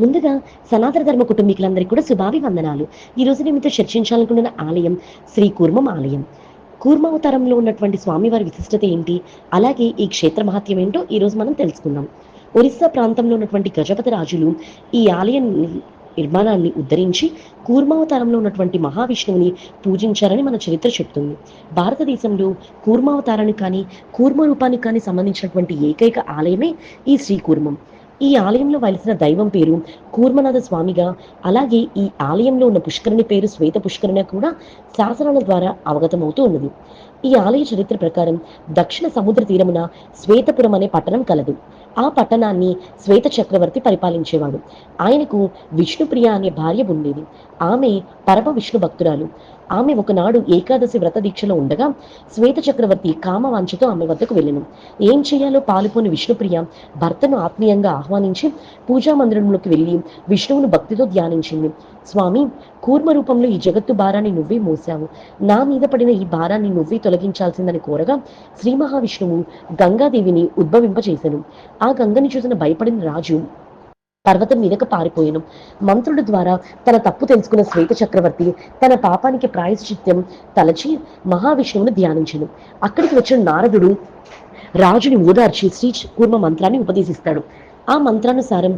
ముందుగా సనాతన ధర్మ కుటుంబీకులందరికీ కూడా శుభాభివందనాలు. ఈ రోజు నేను మీతో చర్చించాలనుకున్న ఆలయం శ్రీ కూర్మం ఆలయం. కూర్మావతారంలో ఉన్నటువంటి స్వామివారి విశిష్టత ఏంటి? అలాగే ఈ క్షేత్ర మహత్యం ఏంటో ఈ రోజు మనం తెలుసుకుందాం. ఒరిస్సా ప్రాంతంలో ఉన్నటువంటి గజపతి రాజులు ఈ ఆలయం నిర్మాణాన్ని ఉద్ధరించి కూర్మావతారంలో ఉన్నటువంటి మహావిష్ణువుని పూజించారని మన చరిత్ర చెప్తుంది. భారతదేశంలో కూర్మావతారానికి కానీ కూర్మ రూపానికి కానీ సంబంధించినటువంటి ఏకైక ఆలయమే ఈ శ్రీ కూర్మం. ఈ ఆలయంలో వలసిన దైవం పేరు కూర్మనాథ స్వామిగా అలాగే ఈ ఆలయంలో ఉన్న పుష్కరుని పేరు శ్వేత పుష్కరుణ కూడా శాసనాల ద్వారా అవగతమవుతూ ఉన్నది. ఈ ఆలయ చరిత్ర ప్రకారం దక్షిణ సముద్ర తీరమున శ్వేతపురం అనే పట్టణం కలదు. ఆ పట్టణాన్ని శ్వేత చక్రవర్తి పరిపాలించేవాడు. ఆయనకు విష్ణుప్రియ అనే భార్య ఉండేది. ఆమె పరమ విష్ణు భక్తురాలు. ఆమె ఒకనాడు ఏకాదశి వ్రత దీక్షలో ఉండగా శ్వేత చక్రవర్తి కామవాంఛతో ఆమె వద్దకు వెళ్ళను. ఏం చేయాలో పాలుపోని విష్ణుప్రియ భర్తను ఆత్మీయంగా ఆహ్వానించి పూజా మందిరంలోకి వెళ్ళి విష్ణువును భక్తితో ధ్యానించింది. స్వామి కూర్మ రూపంలో ఈ జగత్తు భారాన్ని నువ్వే మోసావు నా మీద పడిన ఈ భారాన్ని నువ్వే తొలగించాల్సిందని కోరగా శ్రీ మహావిష్ణువు గంగాదేవిని ఉద్భవింపచేశాను ఆ గంగని చూసిన భయపడిన రాజు పర్వతం మీదకు పారిపోయాను. మంత్రుల ద్వారా తన తప్పు తెలుసుకున్న శ్వేత చక్రవర్తి తన పాపానికి ప్రాయశ్చిత్యం తలచి మహావిష్ణువును ధ్యానించను. అక్కడికి వచ్చిన నారదుడు రాజుని ఓదార్చి శ్రీ కూర్మ మంత్రాన్ని ఉపదేశిస్తాడు. ఆ మంత్రానుసారం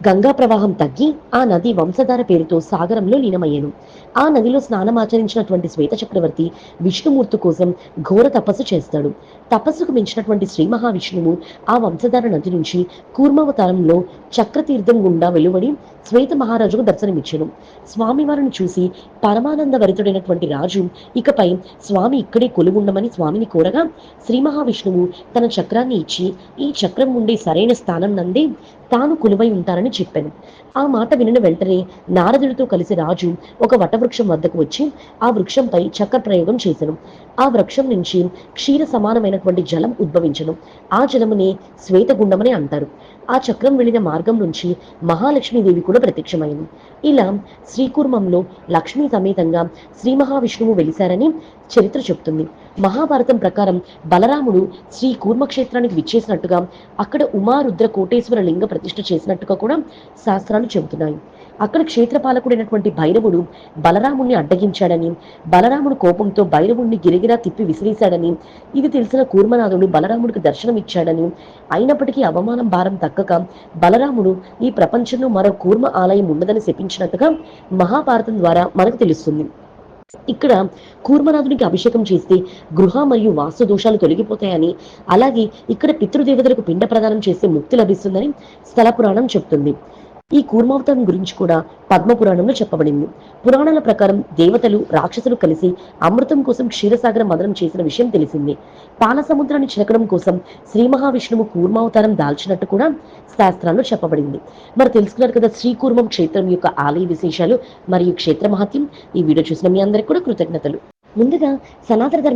గంగా ప్రవాహం తగ్గి ఆ నది వంశధార పేరుతో సాగరంలో లీనమయ్యాను. ఆ నదిలో స్నానమాచరించినటువంటి శ్వేత చక్రవర్తి విష్ణుమూర్తి కోసం ఘోర తపస్సు చేస్తాడు. తపస్సుకు మించినటువంటి శ్రీ మహావిష్ణువు ఆ వంశధార నది నుంచి కూర్మావతారంలో చక్రతీర్థం గుండా వెలువడి శ్వేత మహారాజుకు దర్శనమిచ్చాడు స్వామివారిని చూసి పరమానంద వరితుడైనటువంటి రాజు ఇకపై స్వామి ఇక్కడే కొలువుండమని స్వామిని కోరగా శ్రీ మహావిష్ణువు తన చక్రాన్ని ఇచ్చి ఈ చక్రం ఉండే సరైన స్థానం నందే తాను కొలువై ఉంటారని చెప్పాను. ఆ మాట వినిన వెంటనే నారదుడితో కలిసి రాజు ఒక వటవృక్షం వద్దకు వచ్చి ఆ వృక్షంపై చక్ర ప్రయోగం చేశాను. ఆ వృక్షం నుంచి క్షీర సమానమైనటువంటి జలం ఉద్భవించను. ఆ జలమునే శ్వేతగుండమని అంటారు. ఆ చక్రం వెళ్ళిన మార్గం నుంచి మహాలక్ష్మీదేవి కూడా ప్రత్యక్షమైంది. ఇలా శ్రీకూర్మంలో లక్ష్మీ సమేతంగా శ్రీ మహావిష్ణువు వెలిశారని చరిత్ర చెప్తుంది. మహాభారతం ప్రకారం బలరాముడు శ్రీ కూర్మక్షేత్రానికి విచ్చేసినట్టుగా అక్కడ ఉమారుద్ర కోటేశ్వర లింగ ప్రతిష్ఠ చేసినట్టుగా కూడా శాస్త్రాలు చెబుతున్నాయి. అక్కడ క్షేత్రపాలకుడైనటువంటి భైరవుడు బలరాముణ్ణి అడ్డగించాడని బలరాముడు కోపంతో భైరవుణ్ణి గిరిగిరా తిప్పి విసిరేశాడని ఇది తెలిసిన కూర్మనాథుడు బలరాముడికి దర్శనం ఇచ్చాడని అయినప్పటికీ అవమానం భారం తక్కక బలరాముడు ఈ ప్రపంచంలో మరో కూర్మ ఆలయం ఉండదని శపించినట్టుగా మహాభారతం ద్వారా మనకు తెలుస్తుంది. ఇక్కడ కూర్మనాథునికి అభిషేకం చేస్తే గృహ మరియు వాస్తు దోషాలు తొలగిపోతాయని అలాగే ఇక్కడ పితృదేవతలకు పిండ ప్రదానం చేస్తే ముక్తి లభిస్తుందని స్థల పురాణం చెప్తుంది. ఈ కూర్మావతారం గురించి కూడా పద్మ పురాణంలో చెప్పబడింది. పురాణాల ప్రకారం దేవతలు రాక్షసులు కలిసి అమృతం కోసం క్షీరసాగర మదనం చేసిన విషయం తెలిసింది. పాల సముద్రాన్ని చిలకడం కోసం శ్రీ మహావిష్ణువు కూర్మావతారం దాల్చినట్టు కూడా శాస్త్రాల్లో చెప్పబడింది. మరి తెలుసుకున్నారు కదా శ్రీకూర్మం క్షేత్రం యొక్క ఆలయ విశేషాలు మరియు క్షేత్ర మహత్యం. ఈ వీడియో చూసిన మీ అందరికి కూడా కృతజ్ఞతలు. ముందుగా సనాతన